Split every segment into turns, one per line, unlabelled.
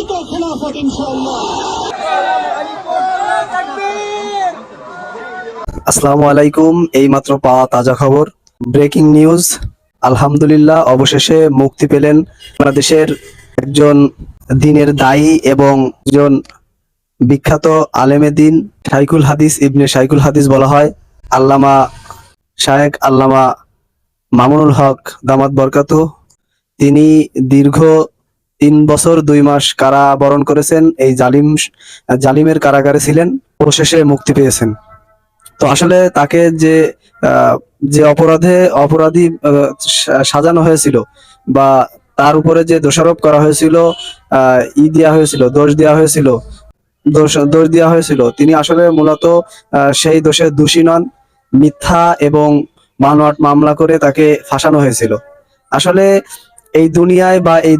নয়তো খেলাফত, ইনশাআল্লাহ।
আসসালামু আলাইকুম, এইমাত্র পাওয়া তাজা খবর। ব্রেকিং নিউজ, আলহামদুলিল্লাহ, অবশেষে মুক্তি পেলেন বাংলাদেশের একজন দিনের দায়ী এবং একজন বিখ্যাত আলেমে দিন শাইকুল হাদিস ইবনে শাইকুল হাদিস বলা হয়। আল্লামা শায়েক আল্লামা মামুনুল হক দামাত বরকাতু তিনি দীর্ঘ তিন বছর দুই মাস কারাবরণ করেছেন এই জালিম, জালিমের কারাগারে ছিলেন। অবশেষে মুক্তি পেয়েছেন। তো আসলে তাকে যে যে অপরাধে, অপরাধী সাজানো হয়েছিল বা তার উপরে যে দোষারোপ করা হয়েছিল ই দেওয়া হয়েছিল, দোষ দেওয়া হয়েছিল, দোষ দোষ দেওয়া হয়েছিল, তিনি আসলে মূলত সেই দোষের দোষী নন। মিথ্যা এবং মানওয়াট মামলা করে তাকে ফাঁসানো হয়েছিল। আসলে এই দুনিয়ায় বা এই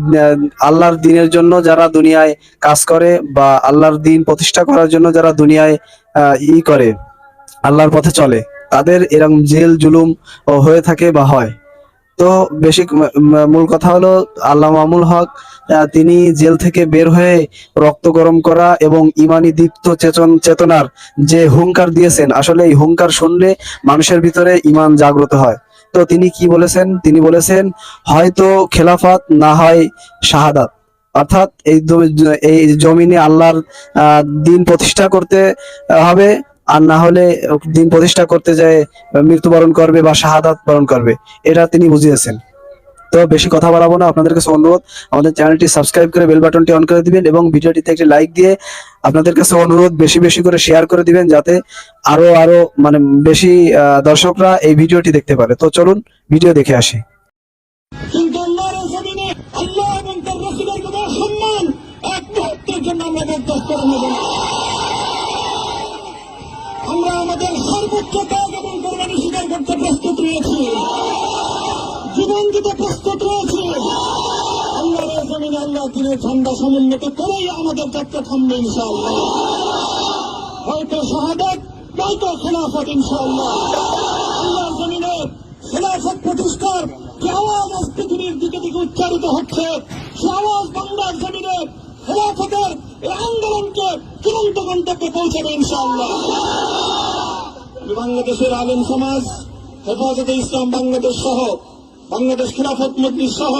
আল্লাহর দিনের জন্য যারা দুনিয়ায় কাজ করে বা আল্লাহর দিন প্রতিষ্ঠা করার জন্য যারা দুনিয়ায় ই করে, আল্লাহর পথে চলে, তাদের এরকম জেল, জুলুম হয়ে থাকে বা হয়। তো বেশি মূল কথা হলো আল্লাহ মামুল হক তিনি জেল থেকে বের হয়ে রক্ত গরম করা এবং ইমানি দীপ্ত চেতন, চেতনার যে হুঙ্কার দিয়েছেন, আসলে এই হুঙ্কার শুনলে মানুষের ভিতরে ইমান জাগ্রত হয়। তো তিনি কি বলেছেন? তিনি বলেছেন, হয়তো খেলাফত না হয় শাহাদাত। অর্থাৎ এই এই জমিনে আল্লাহর দিন প্রতিষ্ঠা করতে হবে, আর না হলে দিন প্রতিষ্ঠা করতে যায় মৃত্যুবরণ করবে বা শাহাদাত বরণ করবে, এটা তিনি বুঝিয়েছেন। তো বেশি কথা বাড়াবো না। আপনাদের কাছে অনুরোধ, আমাদের চ্যানেলটি সাবস্ক্রাইব করে বেল বাটনটি অন করে দিবেন এবং ভিডিওটিতে একটি লাইক দিয়ে আপনাদের কাছে অনুরোধ বেশি বেশি করে শেয়ার করে দিবেন যাতে আরও আরও মানে বেশি দর্শকরা এই ভিডিওটি দেখতে পারে। তো চলুন ভিডিও দেখে আসি।
আমরা আমাদের সর্বোচ্চ ত্যাগ এবং কোরবানি স্বীকার করতে প্রস্তুত রয়েছি। দিতে প্রস্তুত রয়েছি। আল্লাহর জমিনে আল্লাহ দিনের ঝান্ডা সমুন্নত করেই আমাদের যাত্রা থামবে ইনশাআল্লাহ। হয়তো শাহাদাত, নয়তো খেলাফত ইনশাআল্লাহ। আল্লাহর জমিনে খেলাফত প্রতিষ্ঠার যে আওয়াজ আজ পৃথিবীর দিকে দিকে উচ্চারিত হচ্ছে? সে আওয়াজ বাংলার জমিনে খেলাফতের এই আন্দোলনকে চূড়ান্ত গন্তব্যে পৌঁছাবে ইনশাআল্লাহ। বাংলাদেশের আলেম সমাজ, হেফাজতে ইসলাম বাংলাদেশ সহ বাংলাদেশ খেলাফত মজলিস সহ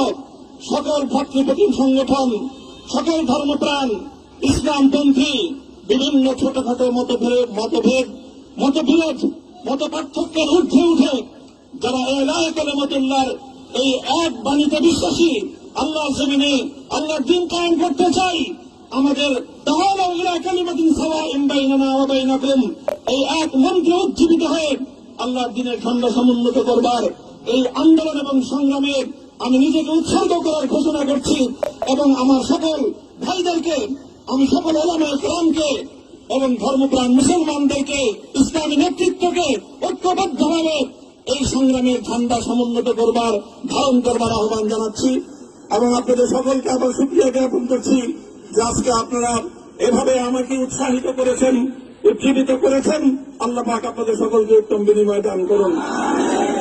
সকল ভাতৃপ্রতিম সংগঠন, সকল ধর্মপ্রাণ, ইসলামপন্থী, বিভিন্ন ছোটখাটো মতভেদ মতভেদ, মতবিরোধ মত পার্থক্যের ঊর্ধ্বে উঠে যারা এলায় কালেমতুল্লাহর এই এক বাণীতে বিশ্বাসী আল্লাহর জমিনে আল্লাহর দিন কায়েম করতে চাই, আমাদের এই এক মন্ত্রে উজ্জীবিত হয়ে আল্লাহর দিনের খণ্ড সমুন্নত করবার এই আন্দোলন এবং সংগ্রামে আমি নিজেকে উৎসর্গ করার ঘোষণা করছি এবং আমার সকল ভাইদেরকে, আমি সকল ওলামায়ে কেরামকে এবং ধর্মপ্রাণ মুসলমানদেরকে, ইসলামী নেতৃত্বকে ঐক্যবদ্ধভাবে এই সংগ্রামের ঝান্ডা সমুন্নত করবার, ধারণ করবার আহ্বান জানাচ্ছি এবং আপনাদের সকলকে আবার সুক্রিয়া জ্ঞাপন করছি যে আজকে আপনারা এভাবে আমাকে উৎসাহিত করেছেন, উজ্জীবিত করেছেন। আল্লাহ পাক আপনাদের সকলকে উত্তম বিনিময় দান করুন।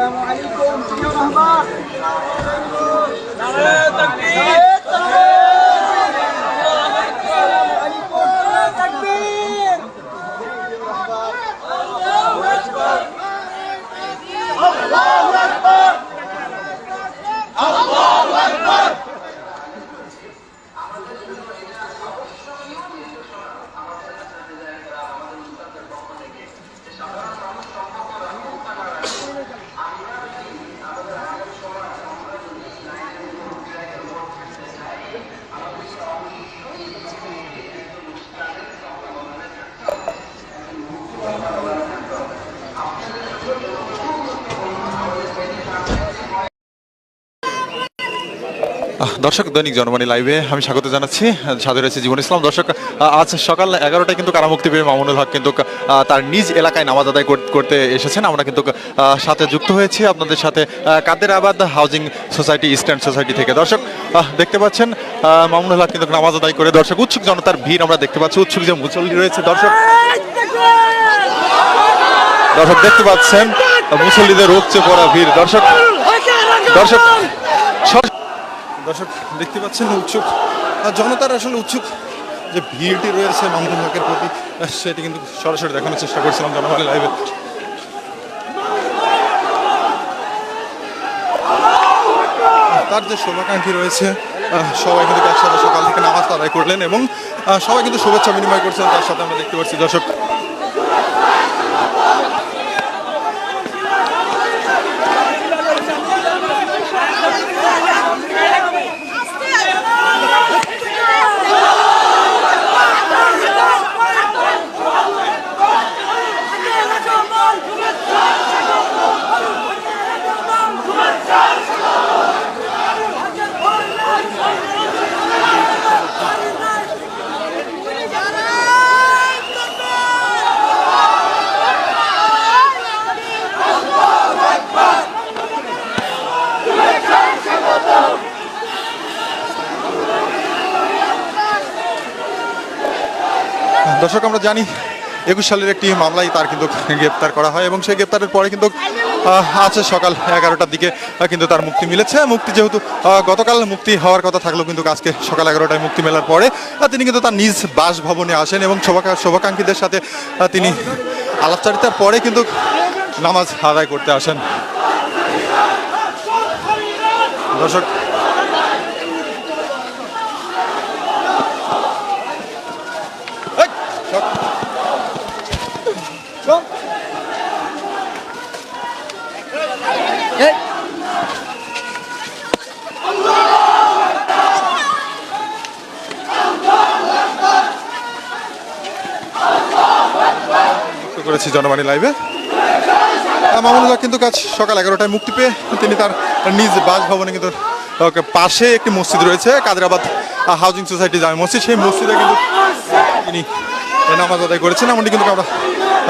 السلام عليكم يا رهبان
দর্শক, দৈনিক জনমানি লাইভে আমি স্বাগত জানাচ্ছি, সাথে রয়েছে জীবন ইসলাম। দর্শক আজ সকাল এগারোটায় কিন্তু কারামুক্তি পেয়ে মামুনুল হক কিন্তু তার নিজ এলাকায় নামাজ আদায় করতে এসেছেন। আমরা কিন্তু সাথে যুক্ত হয়েছি আপনাদের সাথে কাদের আবাদ হাউজিং সোসাইটি ইস্টার্ন সোসাইটি থেকে। দর্শক দেখতে পাচ্ছেন মামুনুল হক কিন্তু নামাজ আদায় করে, দর্শক, উৎসুক জনতার ভিড় আমরা দেখতে পাচ্ছি, উৎসুক যে মুসল্লি রয়েছে, দর্শক। দর্শক, দেখতে পাচ্ছেন, মুসল্লিদের উপচে পড়া ভিড়। দর্শক দর্শক দর্শক, দেখতে পাচ্ছেন উৎসুক। আর জনতার আসলে উৎসুক যে ভিড়টি রয়েছে মামুন হকের প্রতি সেটি কিন্তু সরাসরি দেখানোর চেষ্টা করছিলাম জনগণের লাইভে তার যে শুভাকাঙ্ক্ষী রয়েছে সবাই কিন্তু একসাথে সকাল থেকে নামাজ আদায় করলেন এবং সবাই কিন্তু শুভেচ্ছা বিনিময় করছেন, তার সাথে আমরা দেখতে পাচ্ছি দর্শক। দর্শক, আমরা জানি একুশ সালের একটি মামলায় তার কিন্তু গ্রেপ্তার করা হয় এবং সেই গ্রেপ্তারের পরে কিন্তু আছে সকাল এগারোটার দিকে কিন্তু তার মুক্তি মিলেছে। মুক্তি যেহেতু গতকাল মুক্তি হওয়ার কথা থাকলেও কিন্তু আজকে সকাল এগারোটায় মুক্তি মেলার পরে তিনি কিন্তু তার নিজ বাসভবনে আসেন এবং শোভাকা শুভাকাঙ্ক্ষীদের সাথে তিনি আলাপচারিতার পরে কিন্তু নামাজ আদায় করতে আসেন। দর্শক করেছি জনবাণী লাইভে মামুনুল্লাহ কিন্তু কাজ সকাল এগারোটায় মুক্তি পেয়ে তিনি তার নিজ বাসভবনে কিন্তু পাশে একটি মসজিদ রয়েছে, কাদেরাবাদ হাউজিং সোসাইটি জামে মসজিদ। সেই মসজিদে কিন্তু তিনি নামাজ আদায় করেছেন। এমনটি কিন্তু আমরা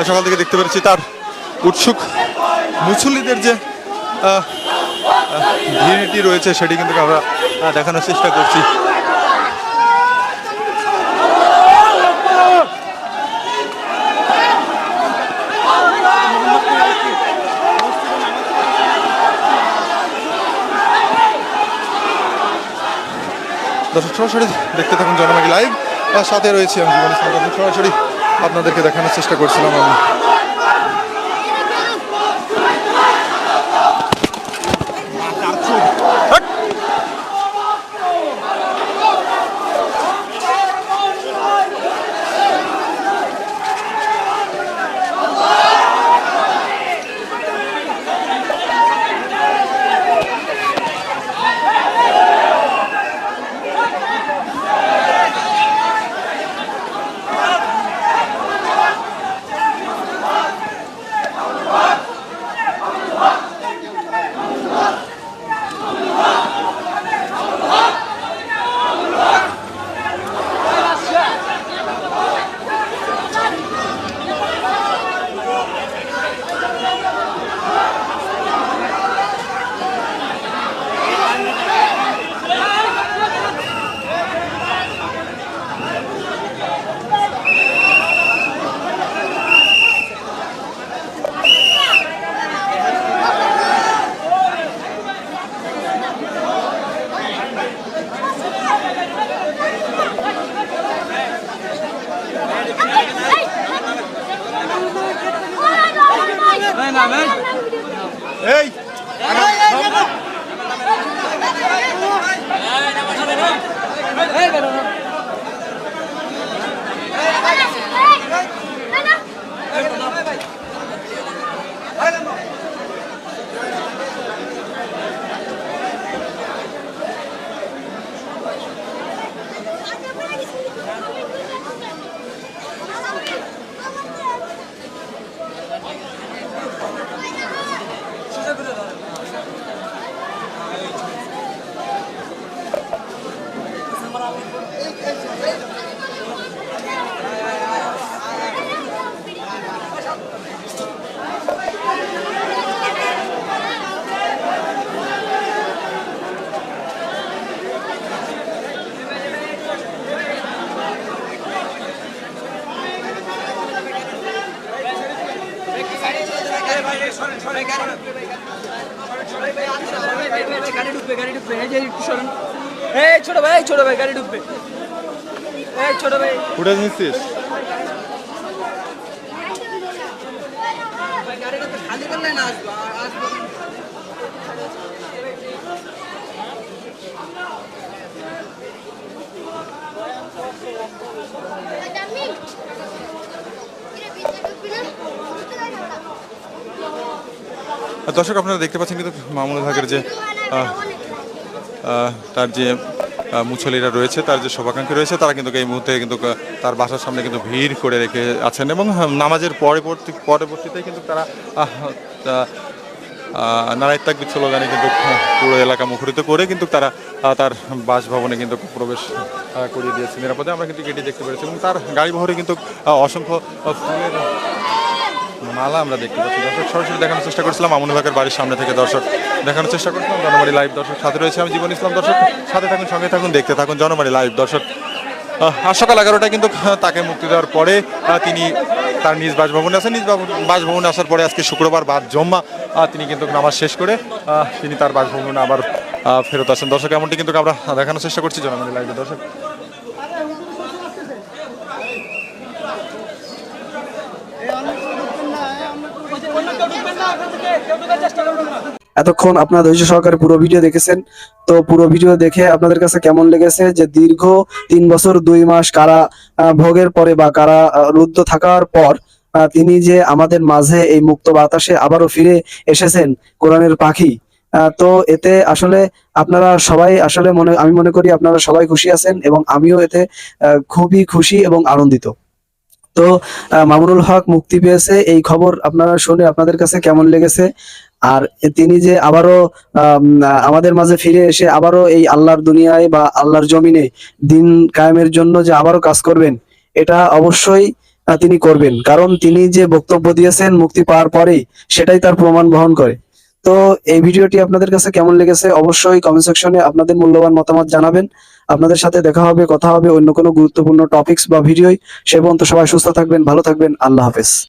সকাল থেকে দেখতে পেরেছি তার উৎসুক মুসল্লিদের যে ভিড়টি রয়েছে, সেটি কিন্তু আমরা দেখানোর চেষ্টা করছি। দর্শক, সরাসরি দেখতে থাকুন জনমাগি লাইভ। আর সাথে রয়েছি আমি জীবন সরাসরি আপনাদেরকে দেখানোর চেষ্টা করছিলাম আমি।
ভাই ছোট ভাই গাড়ি ঢুকবে। এই ছোট ভাই।
ফুটেজ নিচ্ছিস?
খালি করলে না আসব আসব।
দর্শক আপনারা দেখতে পাচ্ছেন কিন্তু মামুনুল হকের যে আহ, আহ, তার যে মুছলিরা রয়েছে, তার যে শুভাকাঙ্ক্ষী রয়েছে, তারা কিন্তু এই মুহূর্তে কিন্তু তার বাসার সামনে কিন্তু ভিড় করে রেখে আছেন এবং নামাজের পরবর্তী, পরবর্তীতে কিন্তু তারা নারায় তাকবির স্লোগানে কিন্তু পুরো এলাকা মুখরিত করে কিন্তু তারা তার বাসভবনে কিন্তু প্রবেশ করিয়ে দিয়েছে। নিরাপদে আমরা কিন্তু এটি দেখতে পেরেছি এবং তার গাড়ি বহরে কিন্তু অসংখ্য ফুলের মালা আমরা দেখতে পাচ্ছি। দর্শক, সরাসরি দেখানোর চেষ্টা করছিলাম আমনুল হকের বাড়ির সামনে থেকে দর্শক। দেখানোর চেষ্টা করছিলাম। জনবাড়ি লাইভ দর্শক সাথে রয়েছে আমি জীবন ইসলাম দর্শক। সাথে থাকুন সঙ্গে থাকুন দেখতে থাকুন জনবাড়ি লাইভ দর্শক। আজ সকাল এগারোটায় কিন্তু তাকে মুক্তি দেওয়ার পরে তিনি তার নিজ বাসভবনে আসেন। নিজ বাসভবনে আসার পরে আজকে শুক্রবার বাদ জম্মা তিনি কিন্তু নামাজ শেষ করে তিনি তার বাসভবনে আবার ফেরত আসেন। দর্শক এমনটি কিন্তু আমরা দেখানোর চেষ্টা করছি জনবাড়ি লাইভে দর্শক।
চেষ্টা
এতক্ষণ আপনারা ধৈর্য সহকারে পুরো ভিডিও দেখেছেন। তো পুরো ভিডিও দেখে আপনাদের কাছে কেমন লেগেছে যে দীর্ঘ তিন বছর, দুই মাস কারা ভোগের পরে বা কারা রুদ্ধ থাকার পর তিনি যে আমাদের মাঝে এই মুক্ত বাতাসে আবারও ফিরে এসেছেন কোরআনের পাখি। তো এতে আসলে আপনারা সবাই আসলে মনে, আমি মনে করি আপনারা সবাই খুশি আছেন এবং আমিও এতে খুবই খুশি এবং আনন্দিত। তো মামুনুল হক মুক্তি পেয়েছে। এই খবর আপনারা শুনে আপনাদের কাছে কেমন লেগেছে? আর তিনি যে আবারও আম, আমাদের মাঝে ফিরে এসে আবারও এই আল্লাহর দুনিয়ায় বা আল্লাহর জমিনে দিন কায়েমের জন্য যে আবারও কাজ করবেন এটা অবশ্যই তিনি করবেন। কারণ তিনি যে বক্তব্য দিয়েছেন মুক্তি পাওয়ার পরেই সেটাই তার প্রমাণ বহন করে। তো এই ভিডিওটি আপনাদের কাছে কেমন লেগেছে অবশ্যই কমেন্ট সেকশনে আপনাদের মূল্যবান মতামত জানাবেন। আপনাদের সাথে দেখা হবে কথা হবে অন্য কোনো গুরুত্বপূর্ণ টপিকস বা ভিডিওই সে পর্যন্ত সবাই সুস্থ থাকবেন ভালো থাকবেন আল্লাহ হাফেজ।